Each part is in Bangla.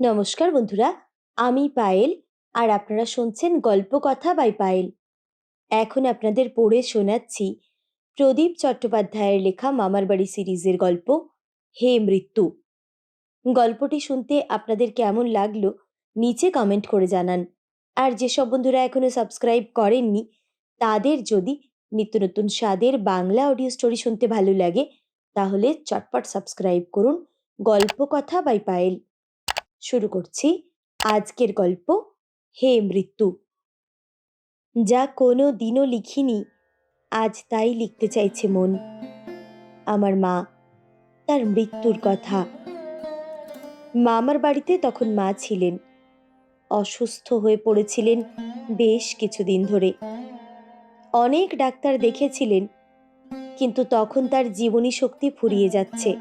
নমস্কার বন্ধুরা, আমি পায়েল আর আপনারা শুনছেন গল্প কথা বাই পায়েল। এখন আপনাদের পড়ে শোনাচ্ছি প্রদীপ চট্টোপাধ্যায়ের লেখা মামার বাড়ি সিরিজের গল্প, হে মৃত্যু। গল্পটি শুনতে আপনাদের কেমন লাগল নিচে কমেন্ট করে জানান। আর যেসব বন্ধুরা এখনও সাবস্ক্রাইব করেননি, তাদের যদি নিত্য নতুন স্বাদের বাংলা অডিও স্টোরি শুনতে ভালো লাগে, তাহলে চটপট সাবস্ক্রাইব করুন গল্প কথা বাই পায়েল। শুরু করছি আজকের গল্প হে মৃত্যু। যা কোনো দিনও লিখিনি, আজ তাই লিখতে চাইছে মন। আমার মা, তার মৃত্যুর কথা। মামার বাড়িতে তখন মা ছিলেন। অসুস্থ হয়ে পড়েছিলেন বেশ কিছুদিন ধরে। অনেক ডাক্তার দেখেছিলেন, কিন্তু তখন তার জীবনী শক্তি ফুরিয়ে যাচ্ছে।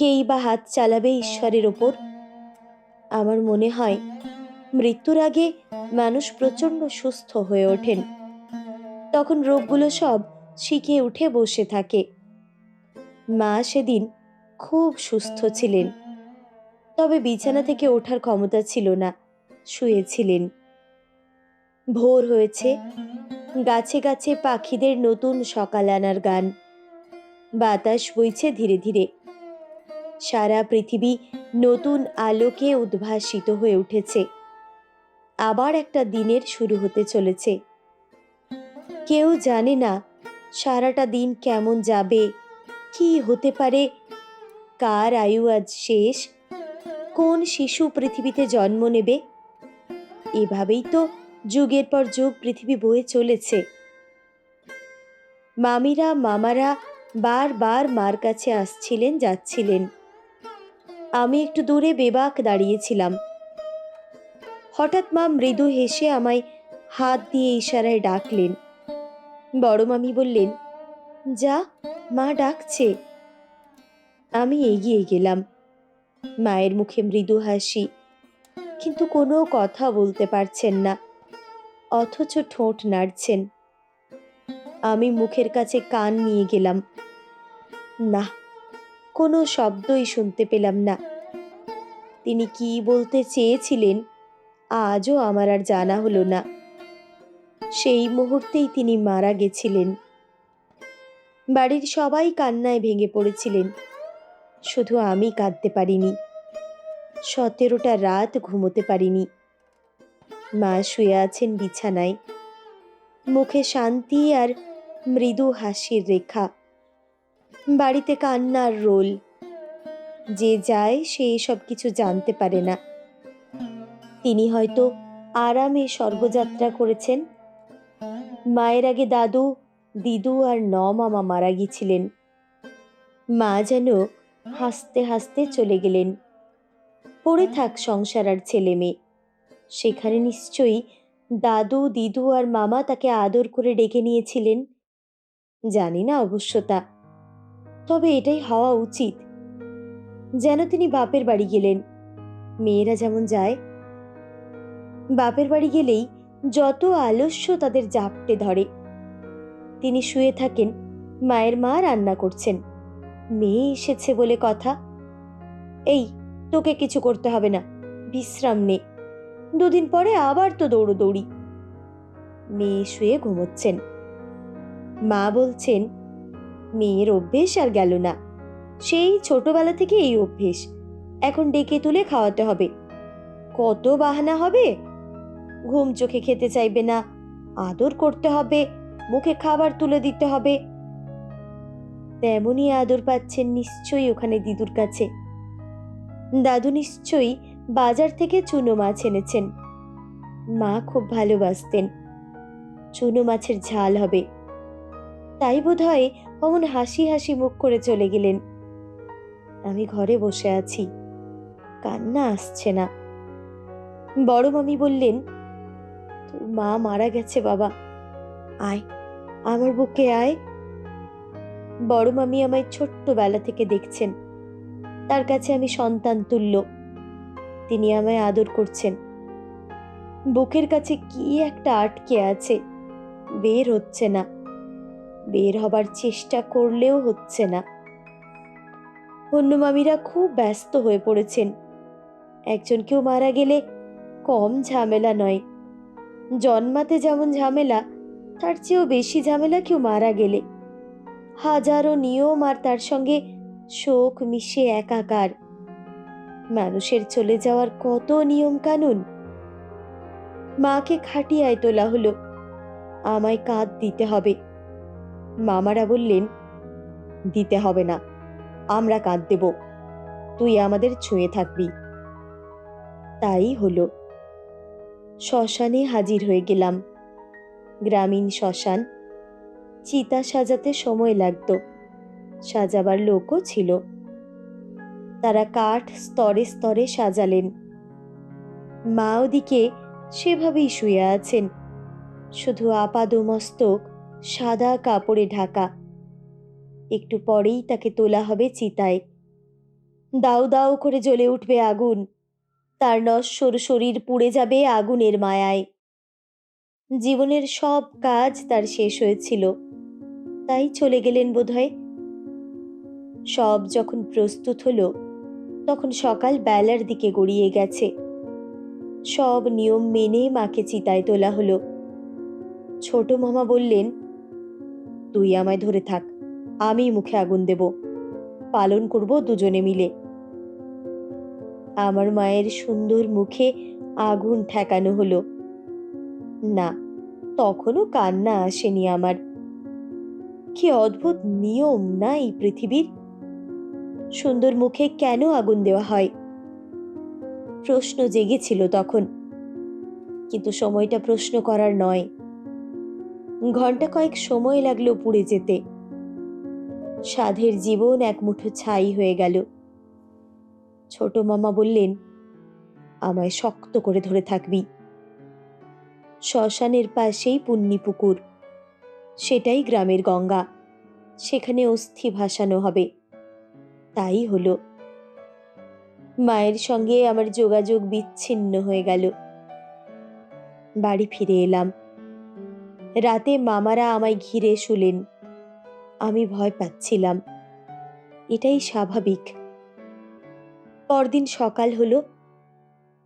কেই বা হাত চালাবে ঈশ্বরের ওপর? আমার মনে হয়, মৃত্যুর আগে মানুষ প্রচণ্ড সুস্থ হয়ে ওঠেন। তখন রোগগুলো সব শিখে উঠে বসে থাকে। মা সেদিন খুব সুস্থ ছিলেন। তবে বিছানা থেকে ওঠার ক্ষমতা ছিল না, শুয়েছিলেন। ভোর হয়েছে, গাছে গাছে পাখিদের নতুন সকাল আনার গান। বাতাস বইছে ধীরে ধীরে। সারা পৃথিবী নতুন আলোকে উদ্ভাসিত হয়ে উঠেছে। আবার একটা দিনের শুরু হতে চলেছে। কেউ জানে না সারাটা দিন কেমন যাবে, কি হতে পারে, কার আয়ু আজ শেষ, কোন শিশু পৃথিবীতে জন্ম নেবে। এভাবেই তো যুগের পর যুগ পৃথিবী বয়ে চলেছে। মামিরা, মামারা বারবার মার কাছে আসছিলেন, যাচ্ছিলেন। আমি একটু দূরে বেবাক দাঁড়িয়েছিলাম। হঠাৎ মা মৃদু হেসে আমায় হাত দিয়ে ইশারায় ডাকলেন। বড় মামি বললেন, যা, মা ডাকছে। আমি এগিয়ে গেলাম। মায়ের মুখে মৃদু হাসি, কিন্তু কোনো কথা বলতে পারছেন না, অথচ ঠোঁট নাড়ছেন। আমি মুখের কাছে কান নিয়ে গেলাম। না কোনো শব্দই শুনতে পেলাম না। তিনি কি বলতে চেয়েছিলেন, আজও আমার আর জানা হলো না। সেই মুহূর্তেই তিনি মারা গেছিলেন। বাড়ির সবাই কান্নায় ভেঙে পড়েছিলেন। শুধু আমি কাঁদতে পারিনি। সতেরোটা রাত ঘুমোতে পারিনি। মা শুয়ে আছেন বিছানায়। মুখে শান্তি আর মৃদু হাসির রেখা। বাড়িতে কান্নার রোল। যে যায়, সে সব কিছু জানতে পারে না। তিনি হয়তো আরামে স্বর্গযাত্রা করেছেন। মায়ের আগে দাদু, দিদু আর ন মামা মারা গিয়েছিলেন। মা যেন হাসতে হাসতে চলে গেলেন। পড়ে থাক সংসার আর ছেলে মেয়ে। সেখানে নিশ্চয়ই দাদু, দিদু আর মামা তাকে আদর করে ডেকে নিয়েছিলেন। জানি না অবশ্য তা। তবে এটাই হওয়া উচিত। যেন তিনি বাপের বাড়ি গেলেন। মেয়েরা যেমন যায়। বাপের বাড়ি গেলেই যত আলস্য তাদের জাপটে ধরে। তিনি শুয়ে থাকেন, মায়ের মা রান্না করছেন। মেয়ে এসেছে বলে কথা। এই, তোকে কিছু করতে হবে না, বিশ্রাম নে। দুদিন পরে আবার তো দৌড়োদৌড়ি। মেয়ে শুয়ে ঘুমোচ্ছেন। মা বলছেন মেয়ের অভ্যেস আর গেল না। সেই ছোটবেলা থেকে এই অভ্যেস। এখন ডেকে তুলে খাওয়াতে হবে। কত বাহানা হবে? ঘুম চোখে খেতে চাইবে না। আদর করতে হবে। মুখে খাবার তুলে দিতে হবে। তেমনই আদর পাচ্ছেন নিশ্চয়ই ওখানে দিদুর কাছে। দাদু নিশ্চয়ই বাজার থেকে চুনো মাছ এনেছেন। মা খুব ভালোবাসতেন। চুনো মাছের ঝাল হবে। তাই বোধ হয় অমন হাসি হাসি মুখ করে চলে গেলেন। আমি ঘরে বসে আছি। কান্না আসছে না। বড় মামি বললেন, তোর মা মারা গেছে বাবা। আয়, আমার বুকে আয়। বড় মামি আমায় ছোট্টবেলা থেকে দেখছেন। তার কাছে আমি সন্তান তুল্য। তিনি আমায় আদর করছেন। বুকের কাছে কি একটা আটকে আছে, বের হচ্ছে না। বের হবার চেষ্টা করলেও হচ্ছে না। অন্য মামিরা খুব ব্যস্ত হয়ে পড়েছেন। একজন কেউ মারা গেলে কম ঝামেলা নয়। জন্মাতে যেমন ঝামেলা, তার চেয়েও বেশি ঝামেলা কেউ মারা গেলে। হাজারো নিয়ম আর তার সঙ্গে শোক মিশে একাকার। মানুষের চলে যাওয়ার কত নিয়ম কানুন মাকে খাটিয়ায় তোলা হলো। আমায় কাঁধ দিতে হবে। মামারা বললেন, দিতে হবে না, আমরা কাঁদ দেব, তুই আমাদের ছুঁয়ে থাকবি। তাই হলো। শ্মশানে হাজির হয়ে গেলাম। গ্রামীণ শ্মশান, চিতা সাজাতে সময় লাগতো, সাজাবার লোকও ছিল। তারা কাঠ স্তরে স্তরে সাজালেন। মা ওদিকে সেভাবেই শুয়ে আছেন, শুধু আপাদমস্তক সাদা কাপড়ে ঢাকা। একটু পরেই তাকে তোলা হবে চিতায়। দাউ দাউ করে জ্বলে উঠবে আগুন। তার নশ্বর শরীর পুড়ে যাবে আগুনের মায়ায়। জীবনের সব কাজ তার শেষ হয়েছিল। তাই চলে গেলেন বোধহয়। সব যখন প্রস্তুত হলো, তখন সকাল বেলার দিকে গড়িয়ে গেছে। সব নিয়ম মেনে মাকে চিতায় তোলা হলো। ছোট মামা বললেন তুই আমায় ধরে থাক, আমি মুখে আগুন দেব। পালন করব দুজনে মিলে। আমার মায়ের সুন্দর মুখে আগুন ঠেকানো হলো। না, তখনও কান্না আসেনি আমার। কি অদ্ভুত নিয়ম না এই পৃথিবীর? সুন্দর মুখে কেন আগুন দেওয়া হয়? প্রশ্ন জেগেছিল তখন। কিন্তু সময়টা প্রশ্ন করার নয়। ঘণ্টা কয়েক সময় লাগল পুড়ে যেতে। সাধের জীবন এক মুঠো ছাই হয়ে গেল। ছোট মামা বললেন, আমায় শক্ত করে ধরে থাকবি। শ্মশানের পাশেই পুণ্যি পুকুর সেটাই গ্রামের গঙ্গা। সেখানে অস্থি ভাসানো হবে। তাই হলো। মায়ের সঙ্গে আমার যোগাযোগ বিচ্ছিন্ন হয়ে গেল। বাড়ি ফিরে এলাম। রাতে মামারা আমায় ঘিরে শুলেন। আমি ভয় পাচ্ছিলাম। এটাই স্বাভাবিক। পরদিন সকাল হলো।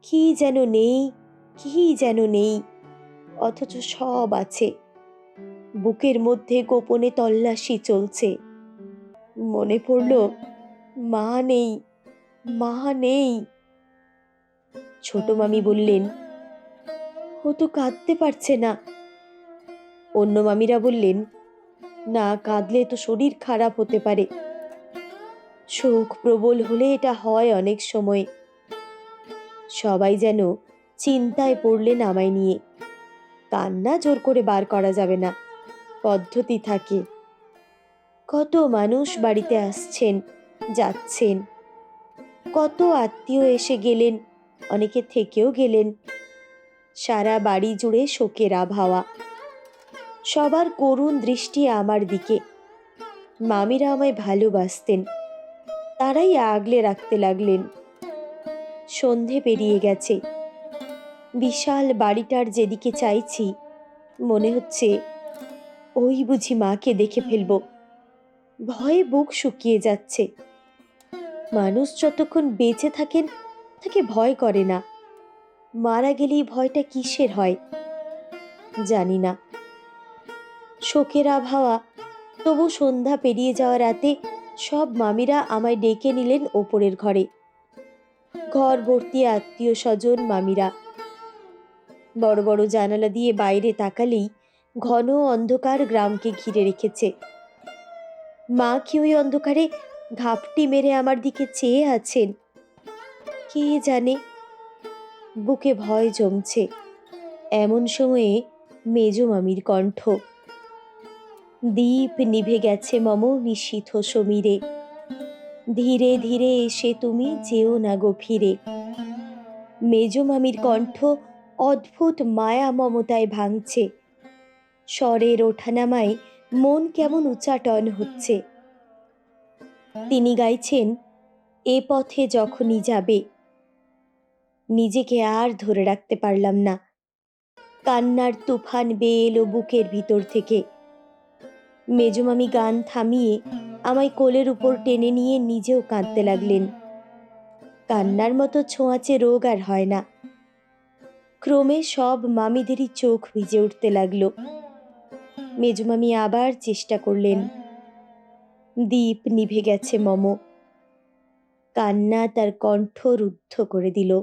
কি যেন নেই, কি যেন নেই, অথচ সব আছে। বুকের মধ্যে গোপনে তল্লাশি চলছে। মনে পড়ল, মা নেই মা নেই। ছোট মামি বললেন, ও তো কাঁদতে পারছে না। অন্য মামিরা বললেন, না, কাঁদলে তো শরীর খারাপ হতে পারে। শোক প্রবল হলে এটা হয় অনেক সময়। সবাই যেন চিন্তায় পড়লেন আমায় নিয়ে। কান্না জোর করে বার করা যাবে না। পদ্ধতি থাকে। কত মানুষ বাড়িতে আসছেন, যাচ্ছেন। কত আত্মীয় এসে গেলেন, অনেকে থেকেও গেলেন। সারা বাড়ি জুড়ে শোকের আবহাওয়া। সবার করুণ দৃষ্টি আমার দিকে। মামিরা আমায় ভালোবাসতেন। তারাই আগলে রাখতে লাগলেন। সন্ধে পেরিয়ে গেছে। বিশাল বাড়িটার যেদিকে চাইছি, মনে হচ্ছে ওই বুঝি মাকে দেখে ফেলব। ভয়ে বুক শুকিয়ে যাচ্ছে। মানুষ যতক্ষণ বেঁচে থাকেন, তাকে ভয় করে না। মারা গেলেই ভয়টা কিসের হয়? জানি না। শোকের আবহাওয়া। তবু সন্ধ্যা পেরিয়ে যাওয়া রাতে সব মামিরা আমায় ডেকে নিলেন ওপরের ঘরে। ঘর ভর্তি আত্মীয় স্বজন মামিরা। বড় বড় জানালা দিয়ে বাইরে তাকালেই ঘন অন্ধকার গ্রামকে ঘিরে রেখেছে। মা কি ওই অন্ধকারে ঘাপটি মেরে আমার দিকে চেয়ে আছেন? কে জানে? বুকে ভয় জমছে। এমন সময়ে মেজ মামির কণ্ঠ। দীপ নিভে গেছে মম নিশীথ সমীরে। ধীরে ধীরে এসে তুমি যেও না গো ফিরে মেজ মামির কণ্ঠ অদ্ভুত মায়া মমতায় ভাঙছে। স্বরের ওঠানামায় মন কেমন উচ্চাটন হচ্ছে। তিনি গাইছেন, এ পথে যখনই যাবে, নিজেকে আর ধরে রাখতে পারলাম না। কান্নার তুফান বেয়ে এলো বুকের ভিতর থেকে। মেজমামি গান থামিয়ে আমায় কোলের উপর টেনে নিয়ে নিজেও কাঁদতে লাগলেন। কান্নার মতো ছোঁয়াচে রোগ আর হয় না। ক্রমে সব মামিদেরই চোখ ভিজে উঠতে লাগল। মেজমামি আবার চেষ্টা করলেন। দীপ নিভে গেছে মম। কান্না তার কণ্ঠ রুদ্ধ করে দিল।